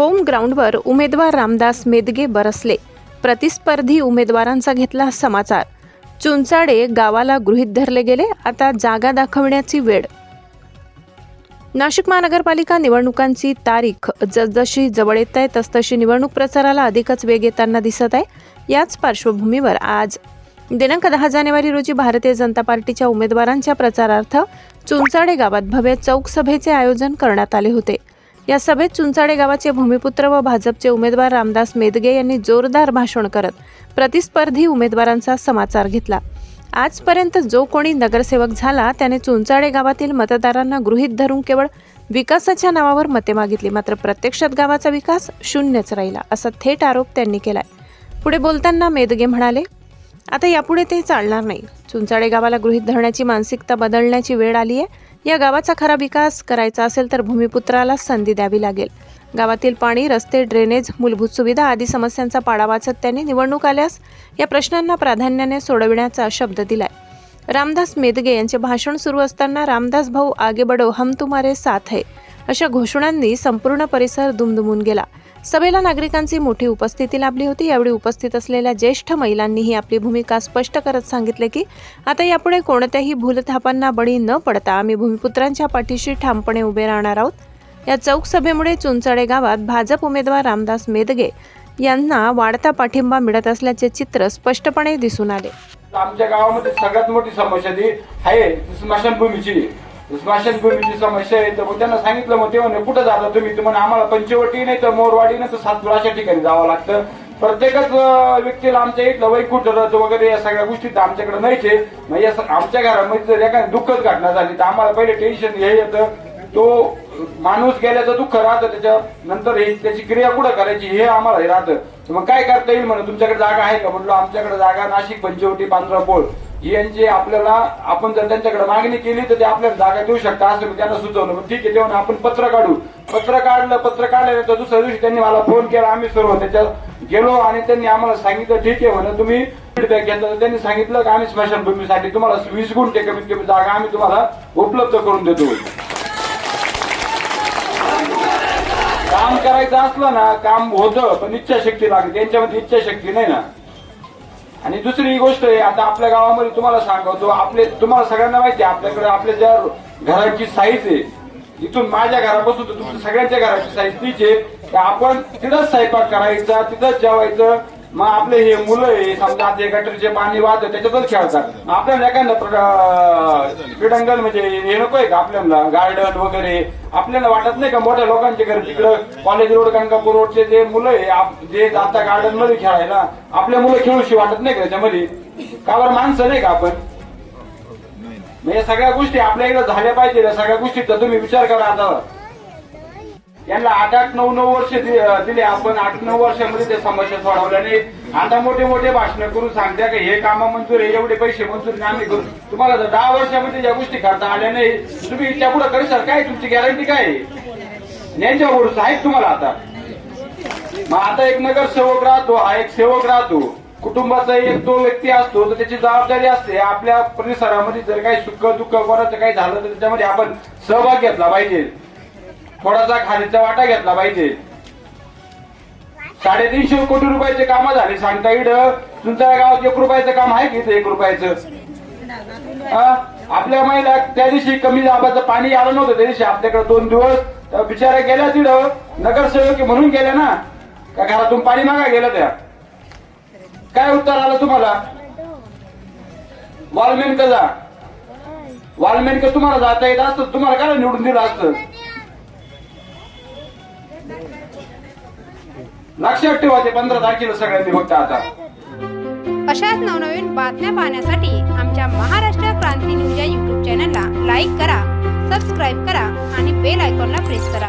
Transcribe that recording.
Home ग्राउंडवर उमेदवार रामदास मेदगे बरसले. प्रतिस्पर्धी उमेदवारांचा घेतला समाचार. चुंचाडे गावाला गृहीत धरले गेले आता जागा दाखवण्याची वेळ. नाशिक महानगरपालिका निवडणुकांची तारीख जसजशी जवळ येत आहे तसतशी निवडणूक प्रचाराला अधिकच वेग येताना दिसत आहे. याच पार्श्वभूमीवर आज दिनांक दहा जानेवारी रोजी भारतीय जनता पार्टीच्या उमेदवारांच्या प्रचारार्थ चुंचाडे गावात भव्य चौक सभेचे आयोजन करण्यात आले होते. या सभेत चुंचाडे गावाचे भूमिपुत्र व भाजपचे उमेदवार रामदास मेदगे यांनी जोरदार भाषण करत प्रतिस्पर्धी उमेदवारांचा समाचार घेतला. आजपर्यंत जो कोणी नगरसेवक झाला त्याने चुंचाडे गावातील मतदारांना गृहीत धरून केवळ विकासाच्या नावावर मते मागितली मात्र प्रत्यक्षात गावाचा विकास शून्यच राहिला असा थेट आरोप त्यांनी केलाय. पुढे बोलताना मेदगे म्हणाले आता यापुढे ते चालणार नाही. चुंचाडे गावाला गृहीत धरण्याची मानसिकता बदलण्याची वेळ आली आहे. या गावाचा खरा विकास करायचा असेल तर भूमिपुत्राला संधी द्यावी लागेल. गावातील पाणी रस्ते ड्रेनेज मूलभूत सुविधा आदी समस्यांचा पाडा वाचत त्यांनी निवडणूक आल्यास या प्रश्नांना प्राधान्याने सोडविण्याचा शब्द दिलाय. रामदास मेदगे यांचे भाषण सुरू असताना रामदास भाऊ आगे बडो हम तुम्हारे साथ है. अशा घोषणांनी संपूर्ण परिसर दुमदुमून गेला. सभेला नागरिकांची मोठी उपस्थिती लाभली होती. यावेळी उपस्थित असलेल्या ज्येष्ठ महिलांनीही आपली भूमिका स्पष्ट करत सांगितले की आता यापुढे कोणत्याही भूलथापांना बळी न पडता आम्ही भूमिपुत्रांच्या पाठीशी ठामपणे उभे राहणार आहोत. या चौक सभेमुळे गावात भाजप उमेदवार रामदास मेदगे यांना वाढता पाठिंबा मिळत असल्याचे चित्र स्पष्टपणे दिसून आले. आमच्या गावामध्ये सगळ्यात मोठी समस्या ती आहे स्मशानभूमीची. स्मशानभूमीची स्मशानभूमीची समस्या आहे तर मग त्यांना सांगितलं मग ते म्हणे कुठं जाता तुम्ही? तर म्हणे आम्हाला पंचवटी नाही तर मोरवाडी नाही तर सातपुडा अशा ठिकाणी जावं लागतं. प्रत्येकच व्यक्तीला आमच्या इथलं वैकुंठ रथ वगैरे या सगळ्या गोष्टी तर आमच्याकडे नाहीचे मग या आमच्या घरामध्ये जर एखादी दुःखच घटना झाली तर आम्हाला पहिले टेन्शन हे येतं तो माणूस गेल्याचं दुःख राहतं त्याच्या नंतर हे त्याची क्रिया कुठं करायची हे आम्हाला हे राहतं. मग काय करता येईल म्हणून तुमच्याकडे जागा आहे का? म्हणलो आमच्याकडे जागा नाशिक पंचवटी पांढरा पोळ यांची आपल्याला आपण जर त्यांच्याकडे मागणी केली तर ते आपल्याला जागा देऊ शकता असं मी त्यांना सुचवलं. मग ठीक आहे तेव्हा आपण पत्र काढू. पत्र काढलं पत्र काढल्यानंतर दुसऱ्या दिवशी त्यांनी मला फोन केला. आम्ही सर्व त्याच्यात गेलो आणि त्यांनी आम्हाला सांगितलं ठीक आहे म्हणून तुम्ही फीडबॅक घेतला. तर त्यांनी सांगितलं की आम्ही स्मशानभूमीसाठी तुम्हाला वीस गुंठे कमीत कमी जागा आम्ही तुम्हाला उपलब्ध करून देतो. काम करायचं असलं ना काम होतं पण इच्छाशक्ती लागते. त्यांच्यामध्ये इच्छाशक्ती नाही ना. आणि दुसरी गोष्ट आहे आता आपल्या गावामध्ये तुम्हाला सांगतो आपले तुम्हाला सगळ्यांना माहिती आहे आपल्याकडे आपल्या ज्या घराची साईज आहे इथून माझ्या घरापासून तर तुमच्या सगळ्यांच्या घराची साईज तीच आहे. आपण तिथंच स्वयंपाक करायचा तिथंच जेवायचं मग आपले हे मुलं आहे समजा आता हे गटरचे पाणी वाहत त्याच्यातच खेळतात आपल्याला एखादं प्र- क्रीडांगण म्हणजे हे नकोय का आपल्याला? गार्डन वगैरे. आपल्याला वाटत नाही का मोठ्या लोकांच्या घरी तिकडं कॉलेज रोड गंगापूर रोडचे जे मुलं आहे जे जाता गार्डनमध्ये खेळायला आपल्या मुलं खेळूशी वाटत नाही का त्याच्यामध्ये? का बरं माणसं नाही का आपण? या सगळ्या गोष्टी आपल्या इकडे झाल्या पाहिजे सगळ्या गोष्टीचा तुम्ही विचार करा आता. यांना आठ आठ नऊ नऊ वर्ष दि- दिले. आपण आठ नऊ वर्षामध्ये त्या समस्या सोडवल्या नाही. आता मोठे मोठे भाषण करून सांगत्या की हे काम मंजूर आहे एवढे पैसे मंजूर नाही आम्ही करू. तुम्हाला जर दहा वर्षामध्ये या गोष्टी करता आल्या नाही तुम्ही त्या पुढे सर काय तुमची गॅरंटी काय यांच्यावर यांच्या तुम्हाला आता? मग आता एक नगरसेवक राहतो हा एक सेवक राहतो. कुटुंबाचा एक तो व्यक्ती असतो तर त्याची जबाबदारी असते. आपल्या परिसरामध्ये जर काही सुख दुःख कोणाचं काही झालं तर त्याच्यामध्ये आपण सहभाग घेतला पाहिजे. थोडासा खालीचा वाटा घेतला पाहिजे. साडेतीनशे कोटी रुपयाचे काम झाले. सांगता इड तुमच्या गावात एक रुपयाचं काम आहे की एक रुपयाचं? हा? आपल्या महिला त्या दिवशी कमी दाबाचं पाणी आलं नव्हतं. त्या दिवशी आपल्याकडे दोन दिवस बिचारा गेल्या तिथं नगरसेवक म्हणून गेल्या ना. का घरातून पाणी मागा गेलं त्या? काय उत्तर आलं तुम्हाला? वाल्मेनक जा. वाल्मेनक तुम्हाला जाता येत असतं. तुम्हाला काय निवडून दिलं असतं? लक्षात ठेवा ते पंधरा तारखेला सगळ्यांनी फक्त आता. अशाच नवनवीन बातम्या पाहण्यासाठी आमच्या महाराष्ट्र क्रांती न्यूज या यूट्यूब चॅनलला लाईक करा सबस्क्राईब करा आणि बेल आयकॉनला प्रेस करा.